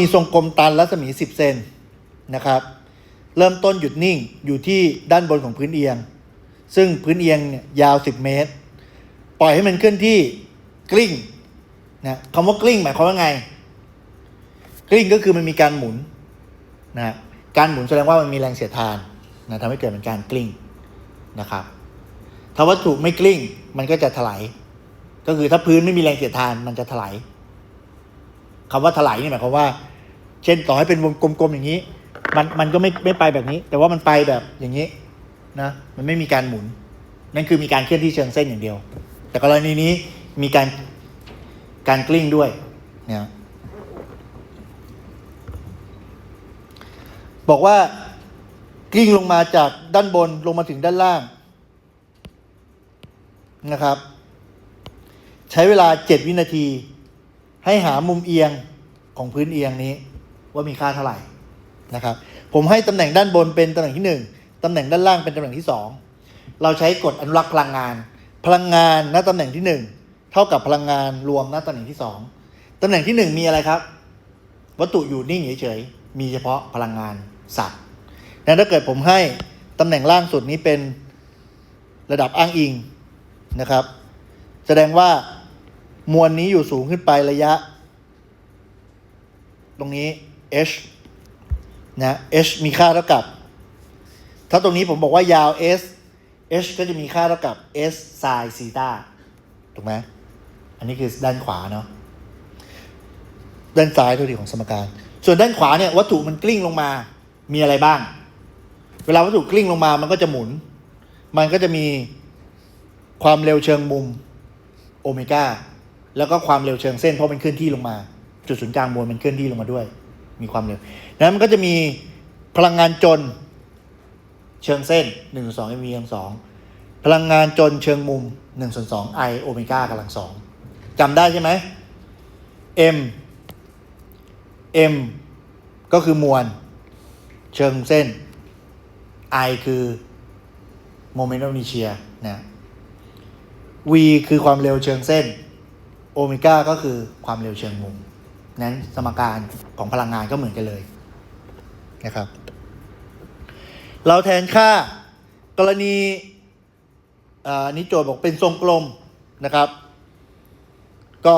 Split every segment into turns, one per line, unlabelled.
มีทรงกลมตันรัศมี 10 เซนนะครับ เริ่มต้นหยุดนิ่งอยู่ที่ด้านบนของพื้นเอียง ซึ่งพื้นเอียงเนี่ยยาว 10 เมตร ปล่อยให้มันเคลื่อนที่กลิ้งนะคำว่ากลิ้งหมายความว่าไง กลิ้งก็คือมันมีการหมุนนะการหมุนแสดงว่ามันมีแรงเสียดทานนะทำให้เกิดเป็นการกลิ้งนะครับ ถ้าวัตถุไม่กลิ้งมันก็จะถลายก็คือถ้าพื้นไม่มีแรงเสียดทานมันจะถลายคำว่าถลายนี่หมายความว่า เช่นต่อให้เป็นวงกลมๆอย่างนี้ มันมันก็ไม่ไม่ไปแบบนี้ แต่ว่ามันไปแบบอย่างนี้นะมันไม่มีการหมุน นั่นคือมีการเคลื่อนที่เชิงเส้นอย่างเดียว แต่กรณีนี้มีการการกลิ้งด้วยเนี่ยบอกว่ากลิ้งลงมาจากด้านบนลงมาถึงด้านล่างนะครับ ใช้เวลา 7 วินาที ให้หามุมเอียงของพื้นเอียงนี้ ว่ามีค่าเท่าไหร่นะครับ ผมให้ตำแหน่งด้านบนเป็นตำแหน่งที่ 1ตำแหน่งด้านล่างเป็นตำแหน่งที่ 2 เราใช้กฎอนุรักษ์พลังงาน พลังงานณตำแหน่งที่ 1 เท่ากับพลังงานรวมณตำแหน่งที่ 2ตำแหน่งที่ 1 มีอะไรครับ วัตถุอยู่นิ่งเฉยๆมีเฉพาะพลังงานสัตว์ดังนั้นถ้าเกิดผมให้ตำแหน่งล่างสุดนี้เป็นระดับอ้างอิงนะครับ แสดงว่ามวลนี้อยู่สูงขึ้นไประยะ ตรงนี้ h นะ h มีค่าเท่ากับ ถ้าตรงนี้ผมบอกว่ายาว s h ก็จะมีค่าเท่ากับ s sin ซีตาถูกไหมอันนี้คือด้านขวาเนาะด้านซ้ายตัวทีของสมการ ส่วนด้านขวาเนี่ยวัตถุมันกลิ้งลงมา มีอะไรบ้าง เวลาวัตถุกลิ้งลงมามันก็จะหมุน มันก็จะมีความเร็วเชิงมุมโอเมก้าแล้วก็ความเร็วเชิงเส้นเพราะมันเคลื่อนที่ลงมา จุดศูนย์กลางมวลมันเคลื่อนที่ลงมาด้วย มีความเร็วนั้นมันก็จะมีพลังงานจนเชิงเส้น1นึ่งสอง mv กำลังสองพลังงานจนเชิงมุม1ส่วนสอง i โอเมก้ากำลังสองจำได้ใช่ไหม m m ก็คือมวล เชิงเส้น i คือโมเมนต์ of inertia นะ v คือความเร็วเชิงเส้น โอเมก้าก็คือความเร็วเชิงมุม นั้นสมการของพลังงานก็เหมือนกันเลยนะครับ เราแทนค่ากรณีอันนี้โจทย์บอกเป็นทรงกลมนะครับ ก็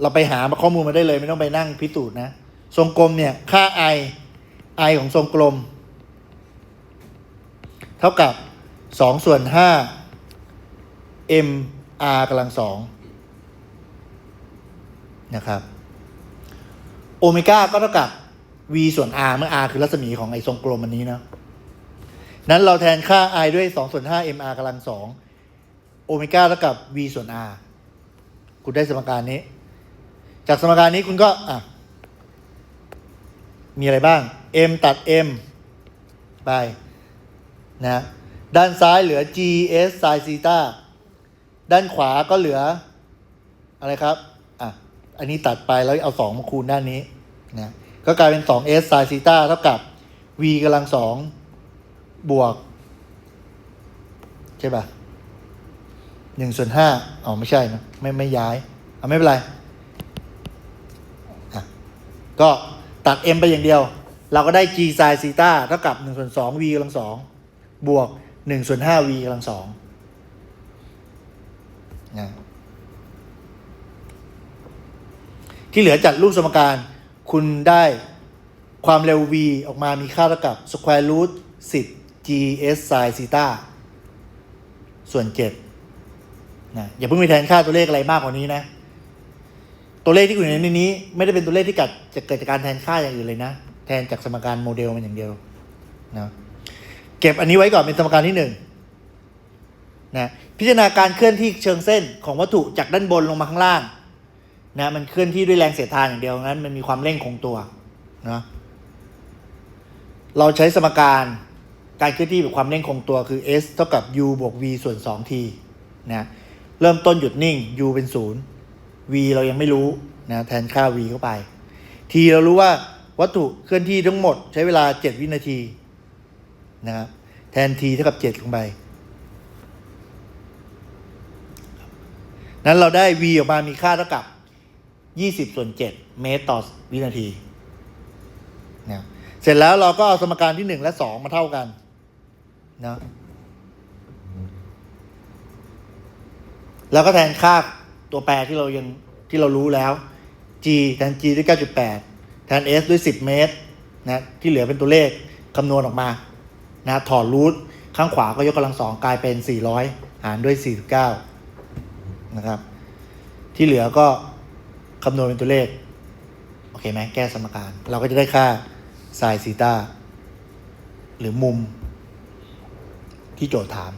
เราไปหาข้อมูลมาได้เลย ไม่ต้องไปนั่งพิสูจน์นะ ทรงกลมเนี่ย ค่า i i ของทรงกลม เท่ากับสองส่วนห้า m r กำลังสอง นะครับโอเมก้าก็เท่ากับ v ส่วน r เมื่อ r คือรัศมีของไอ้ทรงกลมอันนี้นะนั้นเราแทนค่า i ด้วยสองส่วนห้า m r กำลังสองโอเมก้าเท่ากับ v ส่วน r คุณได้สมการนี้ จากสมการนี้คุณก็อะมีอะไรบ้าง m ตัด m ไปนะด้านซ้ายเหลือ g s sin ซีตาด้านขวาก็เหลือ อะไรครับ อะ อันนี้ตัดไปแล้วเอาสองมาคูณด้านนี้นะก็กลายเป็นสอง s sin ซีตาเท่ากับ v กำลังสองบวก ใช่ป่ะหนึ่งส่วนห้าอ๋อไม่ใช่นะไม่ไม่ย้ายเอาไม่เป็นไรก็ตัด m ไปอย่างเดียว เราก็ได้ g sin ซีตาเท่ากับ1ส่วน2 v กำลังสองบวก1ส่วน5 v กำลังสองนะ ที่เหลือจัดรูปสมการคุณได้ความเร็ว v ออกมามีค่าเท่ากับ square root 10 g s sin ซีตาส่วน7นะอย่าเพิ่งไปแทนค่าตัวเลขอะไรมากกว่านี้นะ ตัวเลขที่อยู่ในนี้ ไม่ได้เป็นตัวเลขที่เกิดจะเกิดจากการแทนค่าอย่างอื่นเลยนะ แทนจากสมการโมเดลมันอย่างเดียวนะเก็บอันนี้ไว้ก่อนเป็นสมการที่หนึ่งนะพิจารณาการเคลื่อนที่เชิงเส้นของวัตถุจากด้านบนลงมาข้างล่าง นะมันเคลื่อนที่ด้วยแรงเสียดทานอย่างเดียวงั้น มันมีความเร่งคงตัวนะเราใช้สมการการเคลื่อนที่แบบความเร่งคงตัวคือ s เท่ากับ u บวก v ส่วน 2t นะเริ่มต้นหยุดนิ่ง u เป็นศูนย์ v เรายังไม่รู้นะแทนค่า v เข้าไป t เรารู้ว่าวัตถุเคลื่อนที่ทั้งหมดใช้เวลา 7 วินาทีนะครับแทน t เท่ากับ 7 ลงไป นั้นเราได้ v ออกมามีค่าเท่ากับ ยี่สิบส่วนเจ็ดเมตรต่อวินาทีนะเสร็จแล้วเราก็เอาสมการที่หนึ่งและสองมาเท่ากันนะแล้วก็แทนค่าตัวแปรที่เรายังที่เรารู้แล้ว g แทน g ด้วย 9.8 แทน s ด้วย 10 เมตรนะที่เหลือเป็นตัวเลขคำนวณออกมานะถอดรูทข้างขวาก็ยกกำลังสองกลายเป็น 400 หารด้วย 49 นะครับ ที่เหลือก็ คำนวณเป็นตัวเลข โอเคไหมแก้สมการ เราก็จะได้ค่าไซน์ซีตาหรือมุมที่โจทย์ถาม